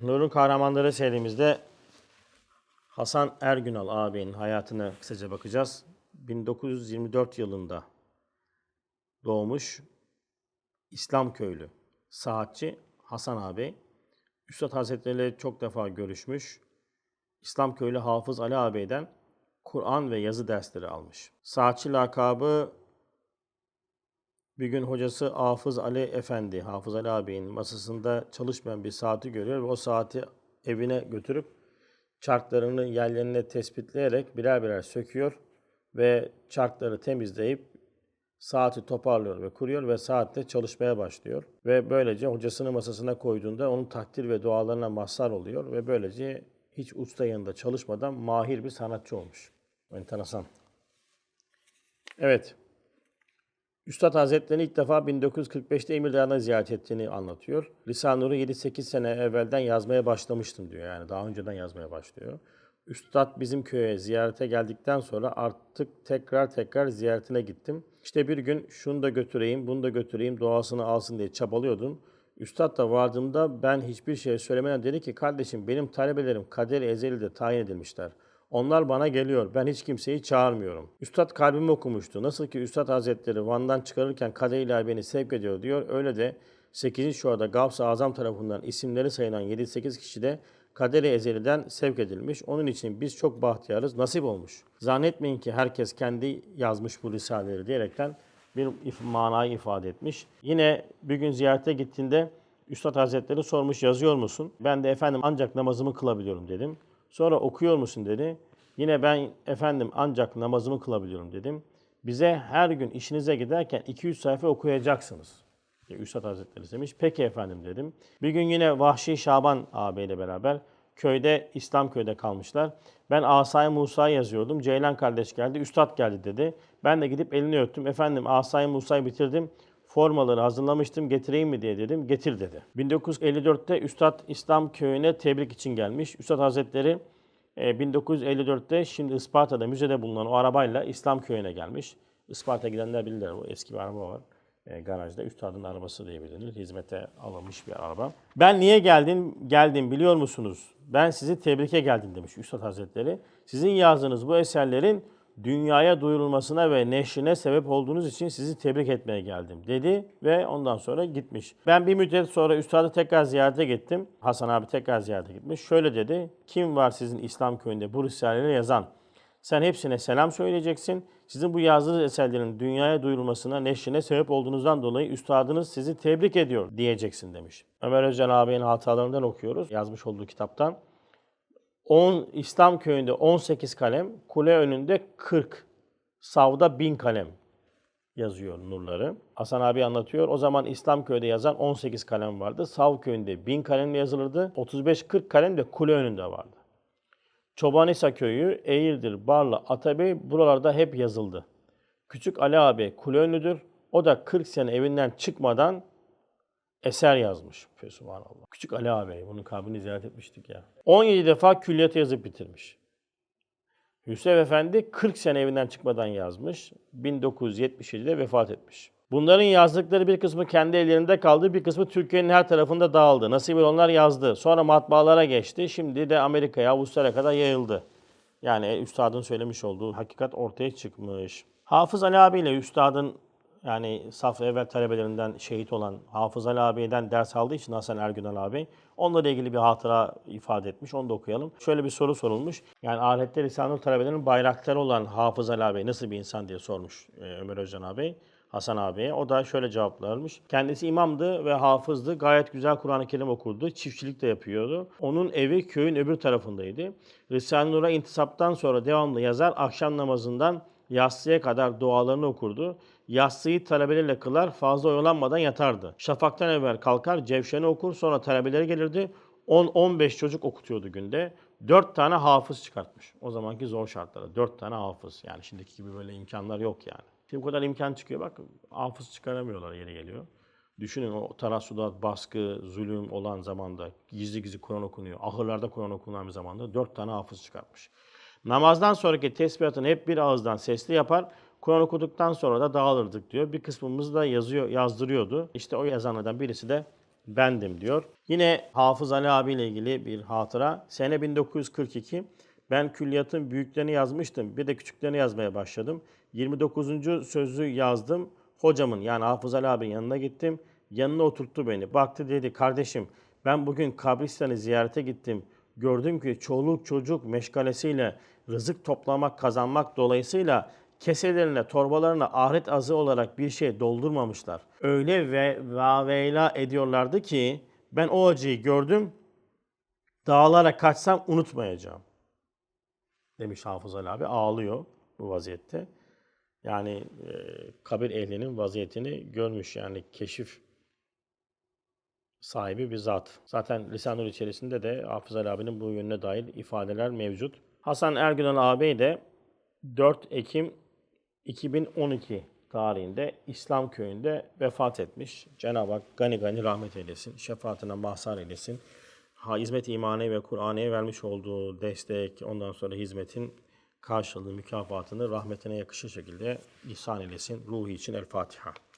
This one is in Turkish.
Nur'un Kahramanları serimizde Hasan Ergünal ağabeyin hayatına kısaca bakacağız. 1924 yılında doğmuş İslam köylü saatçi Hasan ağabey. Üstad Hazretleri çok defa görüşmüş. İslam köylü Hafız Ali ağabeyden Kur'an ve yazı dersleri almış. Saatçi lakabı bir gün hocası Hafız Ali Efendi, Hafız Ali ağabeyin masasında çalışmayan bir saati görüyor ve o saati evine götürüp çarklarını yerlerine tespitleyerek birer birer söküyor ve çarkları temizleyip saati toparlıyor ve kuruyor ve saatte çalışmaya başlıyor. Ve böylece hocasının masasına koyduğunda onun takdir ve dualarına mazhar oluyor ve böylece hiç usta yanında çalışmadan mahir bir sanatçı olmuş. Enteresan. Evet. Üstad Hazretleri'ni ilk defa 1945'te Emirdağ'da ziyaret ettiğini anlatıyor. Lisan-ı Nur'u 7-8 sene evvelden yazmaya başlamıştım diyor. Yani daha önceden yazmaya başlıyor. Üstad bizim köye ziyarete geldikten sonra artık tekrar tekrar ziyaretine gittim. İşte bir gün şunu da götüreyim, bunu da götüreyim, doğasını alsın diye çabalıyordum. Üstad da vardığımda ben hiçbir şey söylemeden dedi ki kardeşim benim talebelerim kader ezeli tayin edilmişler. Onlar bana geliyor. Ben hiç kimseyi çağırmıyorum. Üstad kalbimi okumuştu. Nasıl ki Üstad Hazretleri Van'dan çıkarırken kader ilahi beni sevk ediyor diyor. Öyle de 8. şuada Gavs-ı Azam tarafından isimleri sayılan 7-8 kişi de kaderi ezeliden sevk edilmiş. Onun için biz çok bahtiyarız. Nasip olmuş. Zannetmeyin ki herkes kendi yazmış bu risaleleri diyerekten bir manayı ifade etmiş. Yine bir gün ziyarete gittiğinde Üstad Hazretleri sormuş yazıyor musun? Ben de efendim ancak namazımı kılabiliyorum dedim. Sonra okuyor musun dedi. Yine ben efendim ancak namazımı kılabiliyorum dedim. Bize her gün işinize giderken 200 sayfa okuyacaksınız. diye Üstad Hazretleri demiş. Peki efendim dedim. Bir gün yine Vahşi Şaban ağabeyle beraber köyde, İslam köyde kalmışlar. Ben Asay Musa yazıyordum. Ceylan kardeş geldi, Üstad geldi dedi. Ben de gidip elini öptüm. Efendim Asay Musa'yı bitirdim. Formaları hazırlamıştım, getireyim mi diye dedim. Getir dedi. 1954'te Üstad İslam köyüne tebrik için gelmiş. Üstad Hazretleri e, 1954'te şimdi Isparta'da müzede bulunan o arabayla İslam köyüne gelmiş. Isparta gidenler bilirler. O eski bir araba var e, garajda. Üstadın arabası diye. Hizmete alınmış bir araba. Ben niye geldim? Geldim biliyor musunuz? Ben sizi tebrike geldim demiş Üstad Hazretleri. Sizin yazdığınız bu eserlerin dünyaya duyurulmasına ve neşrine sebep olduğunuz için sizi tebrik etmeye geldim dedi ve ondan sonra gitmiş. Ben bir müddet sonra üstadı tekrar ziyarete gittim. Hasan abi tekrar ziyarete gitmiş. Şöyle dedi. Kim var sizin İslam köyünde bu risaleleri yazan? Sen hepsine selam söyleyeceksin. Sizin bu yazdığınız eserlerin dünyaya duyurulmasına, neşrine sebep olduğunuzdan dolayı üstadınız sizi tebrik ediyor diyeceksin demiş. Ömer Özcan ağabeyin hatalarından okuyoruz yazmış olduğu kitaptan. 10 İslam köyünde 18 kalem, kule önünde 40, savda 1000 kalem yazıyor nurları. Hasan abi anlatıyor. O zaman İslam köyde yazan 18 kalem vardı. Sav köyünde 1000 kalemle yazılırdı. 35-40 kalem de kule önünde vardı. Çobanisa köyü, Eğirdir, Barla, Atabey buralarda hep yazıldı. Küçük Ali abi kule önlüdür. O da 40 sene evinden çıkmadan eser yazmış. Fesubhanallah. Küçük Ali ağabey. Bunun kabrini ziyaret etmiştik ya. 17 defa külliyat yazıp bitirmiş. Hüseyin Efendi 40 sene evinden çıkmadan yazmış. 1977'de vefat etmiş. Bunların yazdıkları bir kısmı kendi ellerinde kaldı, bir kısmı Türkiye'nin her tarafında dağıldı. Nasip onlar yazdı. Sonra matbaalara geçti. Şimdi de Amerika'ya, Avustralya'ya kadar yayıldı. Yani üstadın söylemiş olduğu hakikat ortaya çıkmış. Hafız Ali abiyle üstadın yani saf evvel talebelerinden şehit olan Hafız Ali ağabeyden ders aldığı için Hasan Ergünal ağabey onunla ilgili bir hatıra ifade etmiş. Onu da okuyalım. Şöyle bir soru sorulmuş. Yani ahirette lisanlı talebelerinin bayrakları olan Hafız Ali ağabey nasıl bir insan diye sormuş e, Ömer Özcan ağabey. Hasan abiye. O da şöyle cevaplarmış. Kendisi imamdı ve hafızdı. Gayet güzel Kur'an-ı Kerim okurdu. Çiftçilik de yapıyordu. Onun evi köyün öbür tarafındaydı. Risale-i Nur'a intisaptan sonra devamlı yazar. Akşam namazından yatsıya kadar dualarını okurdu. Yatsıyı talebelerle kılar, fazla oyalanmadan yatardı. Şafaktan evvel kalkar, cevşeni okur, sonra talebeleri gelirdi. 10-15 çocuk okutuyordu günde. 4 tane hafız çıkartmış. O zamanki zor şartlarda. 4 tane hafız. Yani şimdiki gibi böyle imkanlar yok yani. Şimdi bu kadar imkan çıkıyor bak hafız çıkaramıyorlar yeri geliyor. Düşünün o tarasudat, baskı, zulüm olan zamanda gizli gizli Kur'an okunuyor. Ahırlarda Kur'an okunan bir zamanda dört tane hafız çıkartmış. Namazdan sonraki tesbihatını hep bir ağızdan sesli yapar. Kur'an okuduktan sonra da dağılırdık diyor. Bir kısmımız da yazıyor, yazdırıyordu. İşte o yazanlardan birisi de bendim diyor. Yine Hafız Ali abiyle ilgili bir hatıra. Sene 1942 ben külliyatın büyüklerini yazmıştım. Bir de küçüklerini yazmaya başladım. 29. sözü yazdım. Hocamın yani Hafız Ali abinin yanına gittim. Yanına oturttu beni. Baktı dedi kardeşim ben bugün kabristanı ziyarete gittim. Gördüm ki çoluk çocuk meşgalesiyle rızık toplamak, kazanmak dolayısıyla keselerine, torbalarına ahiret azı olarak bir şey doldurmamışlar. Öyle ve vaveyla ediyorlardı ki ben o acıyı gördüm. Dağlara kaçsam unutmayacağım. Demiş Hafız Ali abi. Ağlıyor bu vaziyette. Yani e, kabir ehlinin vaziyetini görmüş. Yani keşif sahibi bir zat. Zaten Lisanur içerisinde de Hafız Ali abinin bu yönüne dair ifadeler mevcut. Hasan Ergünal ağabey de 4 Ekim 2012 tarihinde İslam köyünde vefat etmiş. Cenab-ı Hak gani gani rahmet eylesin, şefaatine mazhar eylesin. Ha, hizmet imani ve Kur'an'a vermiş olduğu destek, ondan sonra hizmetin karşılığı, mükafatını rahmetine yakışır şekilde ihsan eylesin. Ruhi için El Fatiha.